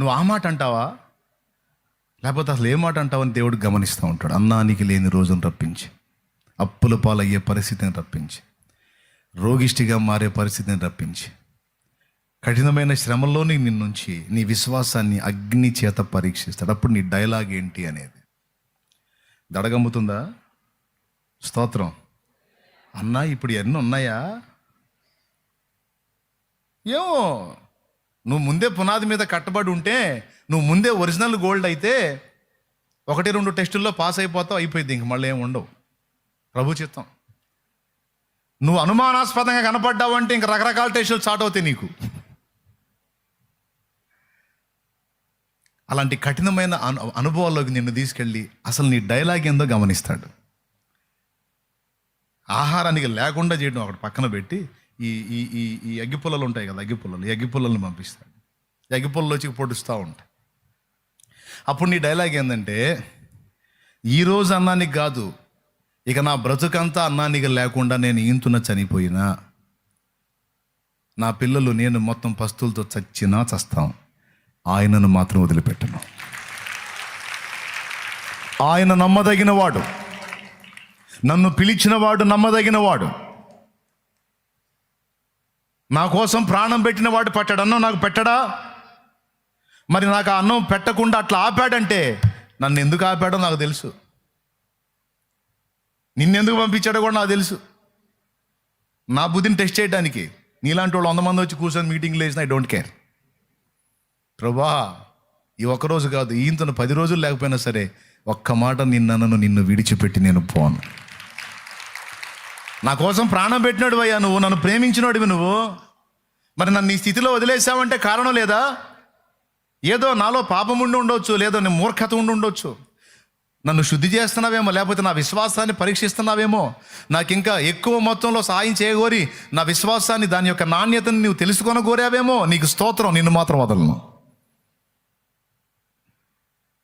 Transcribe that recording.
నువ్వు ఆ మాట అంటావా? లేకపోతే అసలు ఏ మాట అంటావని దేవుడు గమనిస్తూ ఉంటాడు. అన్నానికి లేని రోజును రప్పించి. అప్పుల పాలయ్యే పరిస్థితిని రప్పించి. రోగిష్టిగా మారే పరిస్థితిని రప్పించి. కఠినమైన శ్రమలోని నిన్నుంచి నీ విశ్వాసాన్ని అగ్ని చేత పరీక్షిస్తాడు. అప్పుడు నీ డైలాగ్ ఏంటి అనేది. దడగమ్ముతుందా? స్తోత్రం. అన్నా ఇప్పుడు ఎన్ని ఉన్నాయా? ఏమో. నువ్వు ముందే పునాది మీద కట్టబడి ఉంటే నువ్వు ముందే ఒరిజినల్ గోల్డ్ అయితే ఒకటి రెండు టెస్టుల్లో పాస్ అయిపోతావు అయిపోయింది ఇంక మళ్ళీ ఏం ఉండవు. ప్రభు చిత్తం. నువ్వు అనుమానాస్పదంగా కనపడ్డావు అంటే ఇంక రకరకాల టెస్టులు స్టార్ట్ అవుతాయి నీకు. అలాంటి కఠినమైన అను అనుభవాల్లోకి నిన్ను తీసుకెళ్ళి అసలు నీ డైలాగ్ ఏందో గమనిస్తాడు. ఆహారానికి లేకుండా చేయడం అక్కడ పక్కన పెట్టి ఈ ఈ ఈ ఈ అగ్గిపుల్లలు ఉంటాయి కదా అగ్గిపుల్లలు ఈ అగ్గిపుల్లలను పంపిస్తాడు. ఈ అగ్గిపుల్లలు వచ్చి పొడుస్తూ ఉంటాయి. అప్పుడు నీ డైలాగ్ ఏంటంటే ఈరోజు అన్నానికి కాదు ఇక నా బ్రతుకంతా అన్నానికి లేకుండా నేను ఈంతున చనిపోయినా నా పిల్లలు నేను మొత్తం పస్తులతో చచ్చినా చస్తాం. ఆయనను మాత్రం వదిలిపెట్టను. ఆయన నమ్మదగిన వాడు నన్ను పిలిచిన వాడు నమ్మదగిన వాడు నా కోసం ప్రాణం పెట్టిన వాడు పెట్టడు. అన్నం నాకు పెట్టడా? మరి నాకు ఆ అన్నం పెట్టకుండా అట్లా ఆపాడంటే నన్ను ఎందుకు ఆపాడో నాకు తెలుసు. నిన్నెందుకు పంపించాడో కూడా నాకు తెలుసు. నా బుద్ధిని టెస్ట్ చేయడానికి నీలాంటి వాళ్ళు వంద మంది వచ్చి కూర్చొని మీటింగ్లు వేసిన ఐ డోంట్ కేర్. ప్రభా ఈ ఒక్క రోజు కాదు ఈయంతను పది రోజులు లేకపోయినా సరే ఒక్క మాట నిన్నను నిన్ను విడిచిపెట్టి నేను పోను. నా కోసం ప్రాణం పెట్టినాడు అయ్యా నువ్వు నన్ను ప్రేమించినోడివి నువ్వు. మరి నన్ను ఈ స్థితిలో వదిలేసావంటే కారణం లేదా? ఏదో నాలో పాపం ఉండి ఉండొచ్చు లేదో నేను మూర్ఖత ఉండి ఉండొచ్చు. నన్ను శుద్ధి చేస్తున్నావేమో లేకపోతే నా విశ్వాసాన్ని పరీక్షిస్తున్నావేమో. నాకు ఇంకా ఎక్కువ మొత్తంలో సాయం చేయగోరి నా విశ్వాసాన్ని దాని యొక్క నాణ్యతని నువ్వు తెలుసుకొని కోరావేమో నీకు స్తోత్రం నిన్ను మాత్రం వదలను.